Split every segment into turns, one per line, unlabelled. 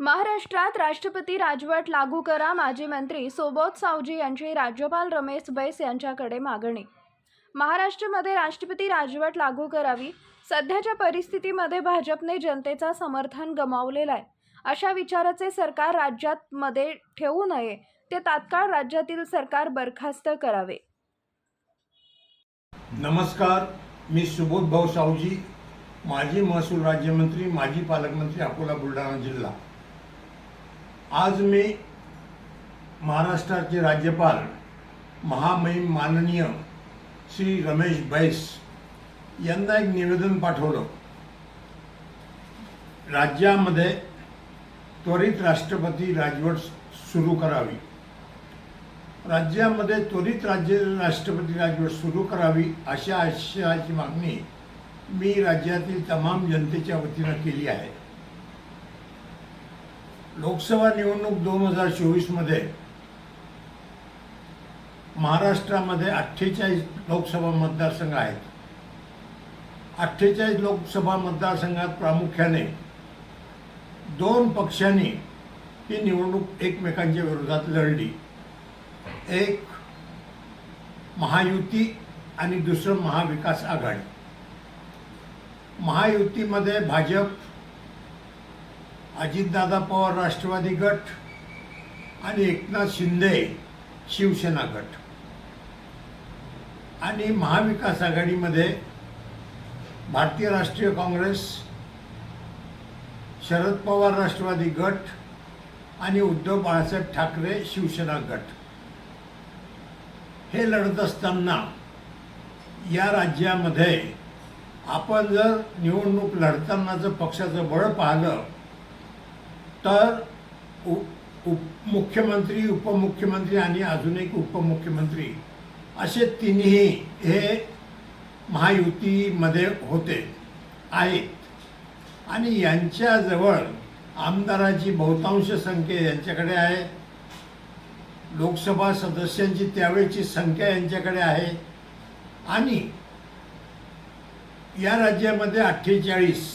महाराष्ट्रात राष्ट्रपती राजवट लागू करा. माजी मंत्री सोबत सावजी यांची राज्यपाल रमेश बैस यांच्याकडे मागणी. महाराष्ट्रामध्ये राष्ट्रपती राजवट लागू करावी. सध्याच्या परिस्थितीमध्ये भाजपने जनतेचा समर्थन गमावलेलं आहे अशा विचाराचे सरकार राज्यात मध्ये ठेवू नये. ते तात्काळ राज्यातील सरकार बरखास्त करावे.
नमस्कार. मी सुबोध भाऊ सावजी माजी महसूल राज्यमंत्री माजी पालकमंत्री अकोला बुलढाणा जिल्हा. आज मी महाराष्ट्राचे राज्यपाल महामहिम माननीय श्री रमेश बैस यांना एक निवेदन पाठवलं. राज्यामध्ये त्वरित राष्ट्रपती राजवट सुरू करावी. राज्यामध्ये त्वरित राज्य राष्ट्रपती राजवट सुरू करावी अशा आशयाची मागणी मी राज्यातील तमाम जनतेच्या वतीनं केली आहे. लोकसभा निवडणूक दोन हजार चोवीसमध्ये महाराष्ट्रामध्ये अठ्ठेचाळीस लोकसभा मतदारसंघ आहेत. अठ्ठेचाळीस लोकसभा मतदारसंघात प्रामुख्याने दोन पक्षांनी ही निवडणूक एकमेकांच्या विरोधात लढली. एक महायुती आणि दुसरं महाविकास आघाडी. महायुतीमध्ये भाजप अजितदादा पवार राष्ट्रवादी गट आणि एकनाथ शिंदे शिवसेना गट. आणि महाविकास आघाडीमध्ये भारतीय राष्ट्रीय काँग्रेस शरद पवार राष्ट्रवादी गट आणि उद्धव बाळासाहेब ठाकरे शिवसेना गट. हे लढत असताना या राज्यामध्ये आपण जर निवडणूक लढतानाचं पक्षाचं बळ पाहिलं तर उ उप मुख्यमंत्री उपमुख्यमंत्री आणि अजून एक उपमुख्यमंत्री असे तिन्ही हे महायुतीमध्ये होते आहेत. आणि यांच्याजवळ आमदाराची बहुतांश संख्या यांच्याकडे आहे. लोकसभा सदस्यांची त्यावेळची संख्या यांच्याकडे आहे. आणि या राज्यामध्ये अठ्ठेचाळीस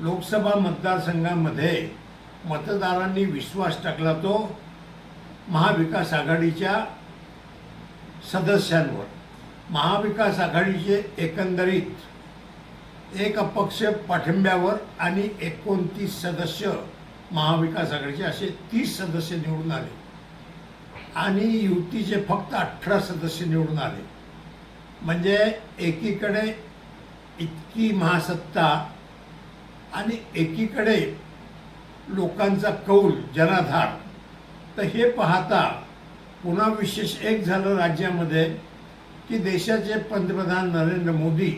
लोकसभा मतदारसंघामध्ये मतदारांनी विश्वास टाकला तो महाविकास आघाडीच्या सदस्यांवर. महाविकास आघाडीचे एकंदरीत एक अपक्ष पाठिंब्यावर आणि एकोणतीस सदस्य महाविकास आघाडीचे असे तीस सदस्य निवडून आले. आणि युतीचे फक्त अठरा सदस्य निवडून आले. म्हणजे एकीकडे इतकी महासत्ता आणि एकीकडे लोकांचा कौल जनाधार. तर हे पाहता पुन्हा विशेष एक झालं राज्यामध्ये की देशाचे पंतप्रधान नरेंद्र मोदी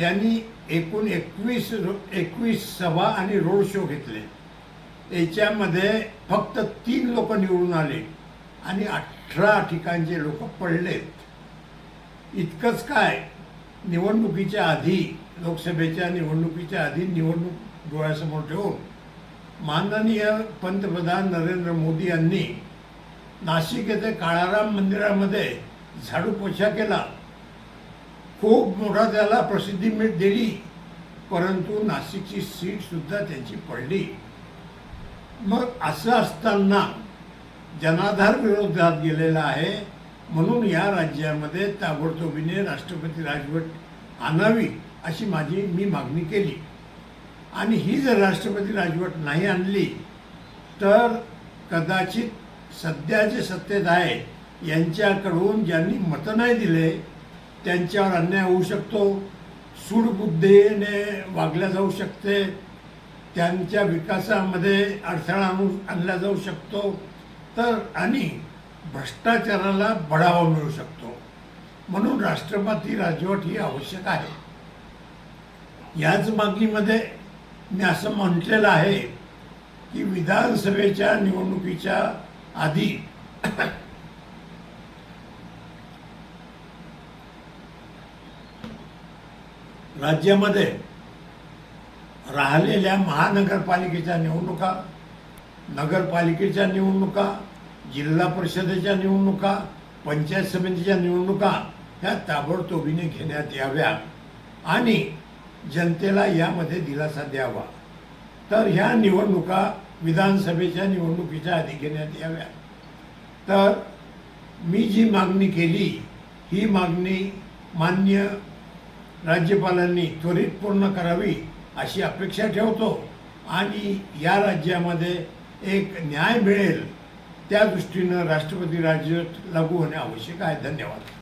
यांनी एकूण एकवीस एकवीस सभा आणि रोड शो घेतले. याच्यामध्ये फक्त तीन लोक निवडून आले आणि अठरा ठिकाणचे लोक पडलेत. इतकंच काय निवडणुकीच्या आधी लोकसभेच्या निवडणुकीच्या आधी निवडणूक डोळ्यासमोर ठेवून माननीय पंतप्रधान नरेंद्र मोदी यांनी नाशिक येथे काळाराम मंदिरामध्ये झाडू पोछा केला. खूप मोठा त्याला प्रसिद्धी मिळ दिली. परंतु नाशिकची सीटसुद्धा त्यांची पडली. मग असं असताना जनाधार विरोधात गेलेला आहे. म्हणून या राज्यामध्ये ताबडतोबीने राष्ट्रपती राजवट आणावी अशी माझी मी मागणी केली. आणि ही जर राष्ट्रपती राजवट नाही आणली तर कदाचित सध्या जे सत्तेत आहे यांच्याकडून ज्यांनी मतं नाही दिले त्यांच्यावर अन्याय होऊ शकतो सूडबुद्धीने वागल्या जाऊ शकते त्यांच्या विकासामध्ये अडथळा आणू आणला जाऊ शकतो तर आणि भ्रष्टाचाराला बढावा मिळू शकतो. म्हणून राष्ट्रपती राजवट ही आवश्यक आहे. याच मागणीमध्ये मी असं म्हटलेलं आहे की विधानसभेच्या निवडणुकीच्या आधी राज्यामध्ये राहिलेल्या महानगरपालिकेच्या निवडणुका नगरपालिकेच्या निवडणुका जिल्हा परिषदेच्या निवडणुका पंचायत समितीच्या निवडणुका ह्या ताबडतोबीने घेण्यात याव्या. आणि जनतेला यामध्ये दिलासा द्यावा. तर ह्या निवडणुका विधानसभेच्या निवडणुकीच्या आधी घेण्यात याव्या. तर मी जी मागणी केली ही मागणी मान्य राज्यपालांनी त्वरित पूर्ण करावी अशी अपेक्षा ठेवतो. आणि या राज्यामध्ये एक न्याय मिळेल त्या दृष्टीनं राष्ट्रपती राज्य लागू होणे आवश्यक आहे. धन्यवाद.